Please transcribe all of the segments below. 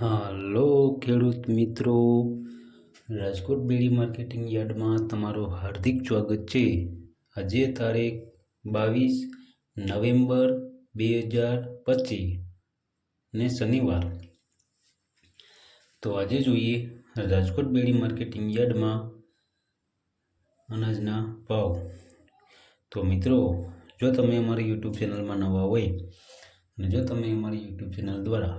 હાલો ખેડૂત મિત્રો. રાજકોટ બેડી માર્કેટિંગ યાર્ડમાં તમારું હાર્દિક સ્વાગત છે. આજે તારીખ બાવીસ નવેમ્બર બે હજાર પચીસ ને શનિવાર. તો આજે જોઈએ રાજકોટ બેડી માર્કેટિંગ યાર્ડમાં અનાજના ભાવ. તો મિત્રો, જો તમે અમારી યુટ્યુબ ચેનલમાં નવા હોય અને જો તમે અમારી યુટ્યુબ ચેનલ દ્વારા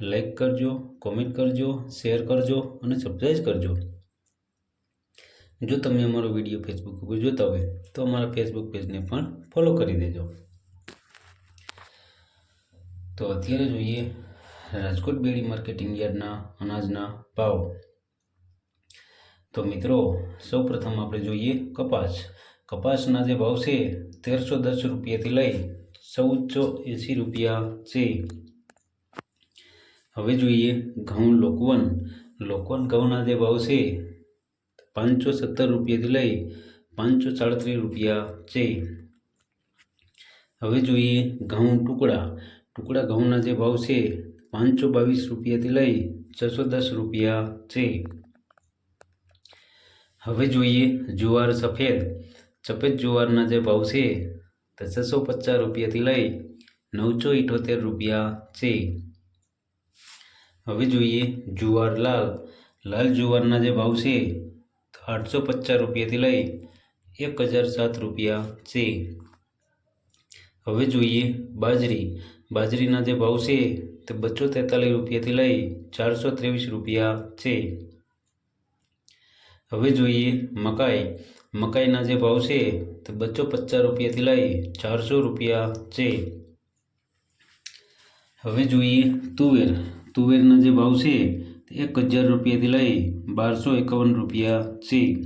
લાઈક કરજો કોમેન્ટ કરજો શેર કરજો અને સબસ્ક્રાઈબ કરજો. જો તમે અમારો વીડિયો ફેસબુક ઉપર જોતા હોય, તો અમારા ફેસબુક પેજને પણ ફોલો કરી દેજો. તો અત્યારે જોઈએ રાજકોટ બેડી માર્કેટિંગ યાર્ડના અનાજના ભાવ. તો મિત્રો સૌ પ્રથમ આપણે જોઈએ કપાસ. કપાસના જે ભાવ છે, તેરસો દસ રૂપિયાથી લઈ ચૌદસો એંસી રૂપિયા છે. હવે જોઈએ ઘઉં લોકવન. લોકવન ઘઉંના જે ભાવ છે, પાંચસો સત્તર રૂપિયાથી લઈ પાંચસો સાડત્રીસ રૂપિયા છે. હવે જોઈએ ઘઉં ટુકડા. ટુકડા ઘઉંના જે ભાવ છે, પાંચસો બાવીસ રૂપિયાથી લઈ છસો દસ રૂપિયા છે. હવે જોઈએ જુવાર સફેદ. સફેદ જુવારના જે ભાવ છે તો છસો પચાસ રૂપિયાથી લઈ નવસો ઇઠોતેર રૂપિયા છે. હવે જોઈએ જુવાર લાલ. લાલ જુવારના જે ભાવ છે, આઠસો પચાસ રૂપિયાથી લઈ એક હજાર સાત રૂપિયા છે. હવે જોઈએ બાજરી. બાજરીના જે ભાવ છે, તે બસો તેતાલીસ રૂપિયાથી લઈ ચારસો ત્રેવીસ રૂપિયા છે. હવે જોઈએ મકાઈ. મકાઈના જે ભાવ છે, તે બસો પચાસ રૂપિયાથી લઈ ચારસો રૂપિયા છે. હવે જોઈએ તુવેર. તુવેરના જે ભાવ છે, તે એક હજાર રૂપિયાથી લઈ બારસો એકાવન રૂપિયા છે.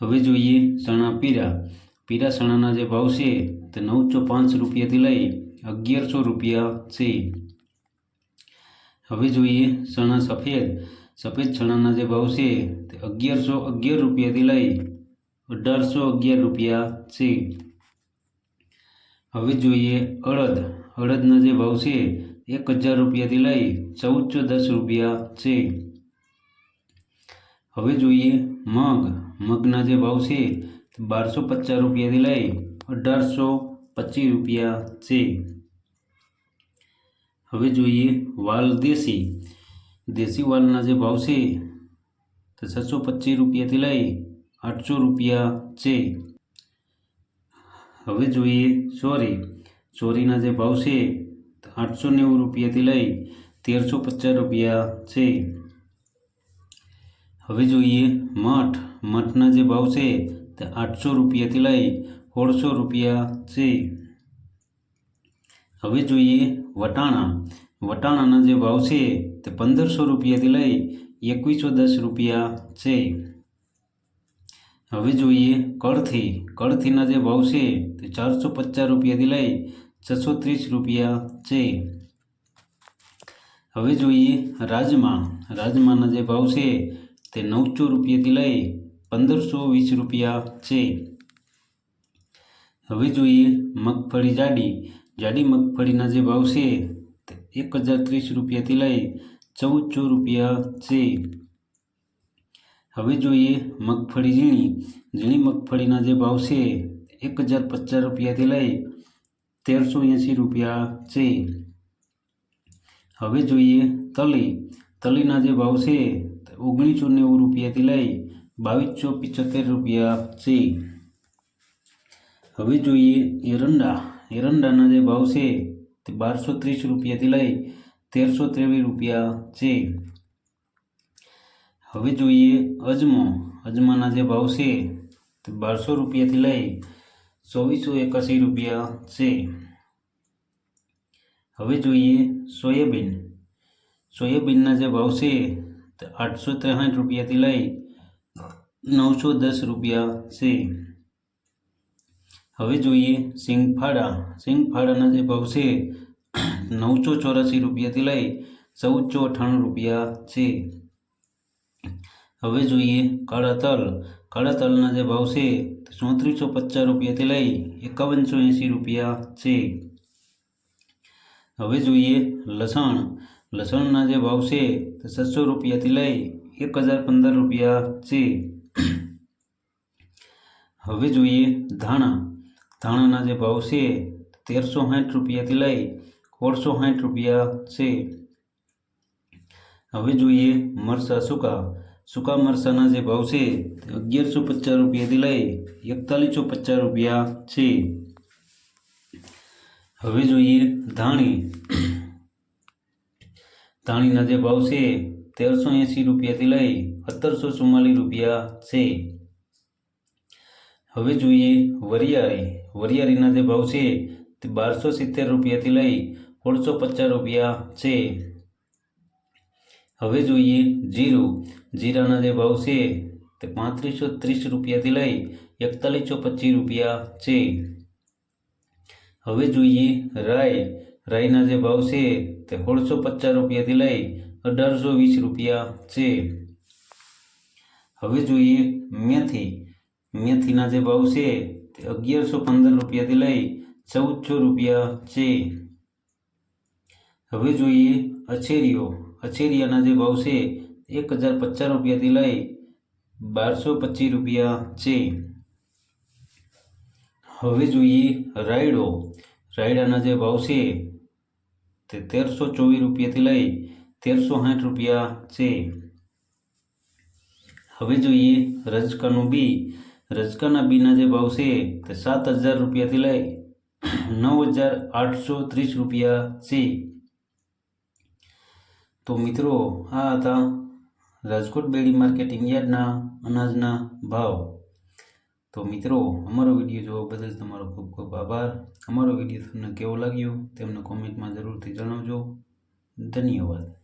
હવે જોઈએ ચણા પીરા. પીરા ચણાના જે ભાવ છે, તે નવસો પાંચ રૂપિયાથી લઈ અગિયારસો રૂપિયા છે. હવે જોઈએ ચણા સફેદ. સફેદ ચણાના જે ભાવ છે, તે અગિયારસો અગિયાર રૂપિયાથી લઈ અઢારસો અગિયાર રૂપિયા છે. હવે જોઈએ અડદ. અડદના જે ભાવ છે એક હજાર રૂપિયાથી લઈ ચૌદસો દસ રૂપિયા છે. હવે જોઈએ મગ. મગના જે ભાવ છે બારસો પચાસ રૂપિયાથી લઈ અઢારસો પચીસ રૂપિયા છે. હવે જોઈએ વાલ દેશી. દેશી વાલના જે ભાવ છે તો છસો પચીસ રૂપિયાથી લઈ આઠસો રૂપિયા છે. હવે જોઈએ સોરી. ચોરીના જે ભાવ છે આઠસો નેવું રૂપિયાથી લઈ તેરસો પચાસ રૂપિયા છે. હવે જોઈએ મઠ. મઠના જે ભાવ છે તે આઠસો રૂપિયાથી લઈ સોળસો રૂપિયા છે. હવે જોઈએ વટાણા. વટાણાના જે ભાવ છે તે પંદરસો રૂપિયાથી લઈ એકવીસો દસ રૂપિયા છે. હવે જોઈએ કળથી. કળથીના જે ભાવ છે તે ચારસો પચાસ રૂપિયાથી લઈ છસો ત્રીસ રૂપિયા છે. હવે જોઈએ રાજમા. રાજમાના જે ભાવ છે તે નવસો રૂપિયાથી લઈ પંદરસો વીસ રૂપિયા છે. હવે જોઈએ મગફળી જાડી. જાડી મગફળીના જે ભાવ છે તે એક હજાર ત્રીસ રૂપિયાથી લઈ ચૌદસો રૂપિયા છે. હવે જોઈએ મગફળી ઝીણી. ઝીણી મગફળીના જે ભાવ છે એક હજાર પચાસ રૂપિયાથી લઈ તેરસો એંસી રૂપિયા છે. હવે જોઈએ તલી. તલીના જે ભાવ છે ઓગણીસો નેવું રૂપિયાથી લઈ બાવીસો પિચોતેર રૂપિયા છે. હવે જોઈએ એરંડા. એરંડાના જે ભાવ છે, તે બારસો ત્રીસ રૂપિયાથી લઈ તેરસો ત્રેવીસ રૂપિયા છે. હવે જોઈએ અજમો. અજમાના જે ભાવ છે, તે બારસો રૂપિયાથી લઈ ચોવીસો એકાસી રૂપિયા છે. હવે જોઈએ સોયાબીન. સોયાબીનના જે ભાવ છે આઠસો ત્રેસઠ રૂપિયાથી લઈ નવસો દસ રૂપિયા છે. હવે જોઈએ સિંગફાળા સિંગફાળાના જે ભાવ છે નવસો ચોરાસી રૂપિયાથી લઈ ચૌદસો અઠ્ઠાણું રૂપિયા છે. હવે જોઈએ કાળા તલ. કાળા તલના જે ભાવ છે ચોત્રીસો પચાસ રૂપિયાથી લઈ એકાવનસો એંસી રૂપિયા છે હવે જોઈએ લસણ લસણના જે ભાવ છે તે છસો રૂપિયાથી લઈ એક હજાર પંદર રૂપિયા છે હવે જોઈએ ધાણા ધાણાના જે ભાવ છે તેરસો સાઠ રૂપિયાથી લઈ સોળસો સાઠ રૂપિયા છે હવે જોઈએ મરચાં સૂકા સૂકા મરસાના જે ભાવ છે તે અગિયારસો પચાસ રૂપિયાથી લઈ એકતાલીસો પચાસ રૂપિયા છે. હવે જોઈએ ધાણી. ધાણીના જે ભાવ છે તેરસો એંસી રૂપિયાથી લઈ સત્તરસો ચુમ્માલીસ રૂપિયા છે. હવે જોઈએ વરિયાળી. વરિયાળીના જે ભાવ છે તે બારસો સિત્તેર રૂપિયાથી લઈ સોળસો પચાસ રૂપિયા છે. હવે જોઈએ જીરું. જીરાના જે ભાવ છે તે પાંત્રીસો ત્રીસ રૂપિયાથી લઈ એકતાલીસો પચીસ રૂપિયા છે. હવે જોઈએ રાઈ. રાઈના જે ભાવ છે તે સોળસો પચાસ રૂપિયાથી લઈ અઢારસો વીસ રૂપિયા છે. હવે જોઈએ મેથી. મેથીના જે ભાવ છે તે અગિયારસો પંદર રૂપિયાથી લઈ ચૌદસો રૂપિયા છે. હવે જોઈએ અછેરીઓ. અછેરિયાના જે ભાવ છે, એક હજાર પચાસ રૂપિયાથી લઈ બારસો પચીસ રૂપિયા છે. હવે જોઈએ રાયડો. રાયડાના જે ભાવ છે, તે તેરસો ચોવીસ રૂપિયાથી લઈ તેરસો સાઠ રૂપિયા છે. હવે જોઈએ રજકાનું બી. રજકાના બીના જે ભાવ છે, તે સાત હજાર રૂપિયાથી લઈ નવ હજાર આઠસો ત્રીસ રૂપિયા છે. તો મિત્રો, આ હતા રાજકોટ બેડી માર્કેટિંગ યાર્ડના અનાજના ભાવ. તો મિત્રો, અમારો વીડિયો જોવા બદલ તમારો ખૂબ ખૂબ આભાર. અમારો વીડિયો તમને કેવો લાગ્યો, તેમને કોમેન્ટમાં જરૂરથી જણાવજો. ધન્યવાદ.